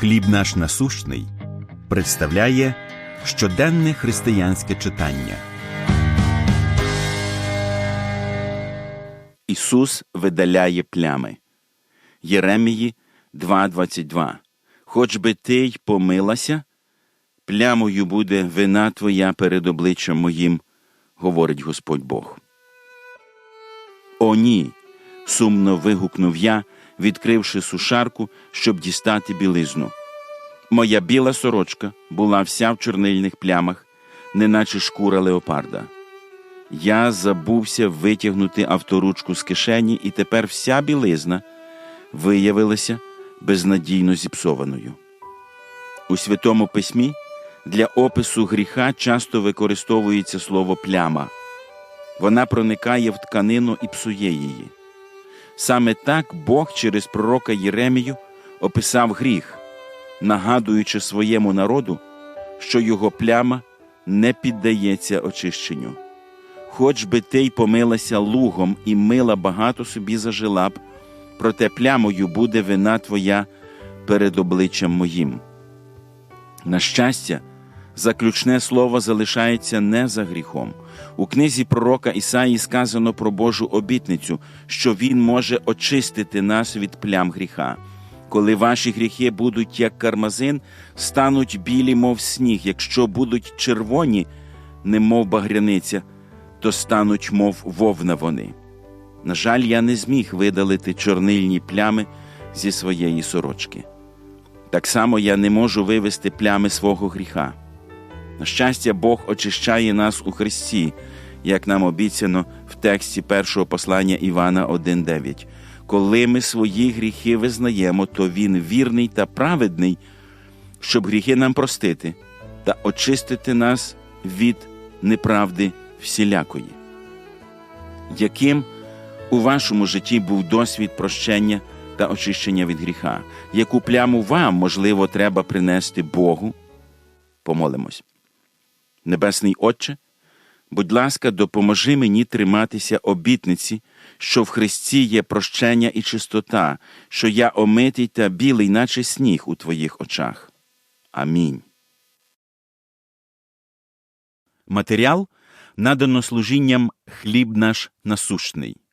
Хліб наш насущний представляє щоденне християнське читання. Ісус видаляє плями. Єремії 2.22 Хоч би ти й помилася, плямою буде вина твоя перед обличчям моїм, говорить Господь Бог. О, ні. сумно вигукнув я, відкривши сушарку, щоб дістати білизну. Моя біла сорочка була вся в чорнильних плямах, неначе шкура леопарда. Я забувся витягнути авторучку з кишені, і тепер вся білизна виявилася безнадійно зіпсованою. У Святому Письмі для опису гріха часто використовується слово пляма. Вона проникає в тканину і псує її. Саме так Бог через пророка Єремію описав гріх, нагадуючи своєму народу, що його пляма не піддається очищенню. Хоч би ти й помилася лугом і мила багато собі зажила б, проте плямою буде вина твоя перед обличчям моїм. На щастя, заключне слово залишається не за гріхом. У книзі пророка Ісаї сказано про Божу обітницю, що Він може очистити нас від плям гріха. Коли ваші гріхи будуть як кармазин, стануть білі, мов сніг, якщо будуть червоні, немов багряниця, то стануть, мов вовна вони. На жаль, я не зміг видалити чорнильні плями зі своєї сорочки. Так само я не можу вивести плями свого гріха. На щастя, Бог очищає нас у Христі, як нам обіцяно в тексті першого послання Івана 1.9. Коли ми свої гріхи визнаємо, то Він вірний та праведний, щоб гріхи нам простити та очистити нас від неправди всілякої. Яким у вашому житті був досвід прощення та очищення від гріха? Яку пляму вам, можливо, треба принести Богу? Помолимось. Небесний Отче, будь ласка, допоможи мені триматися обітниці, що в Христі є прощення і чистота, що я омитий та білий, наче сніг у Твоїх очах. Амінь. Матеріал надано служінням Хліб наш насущний.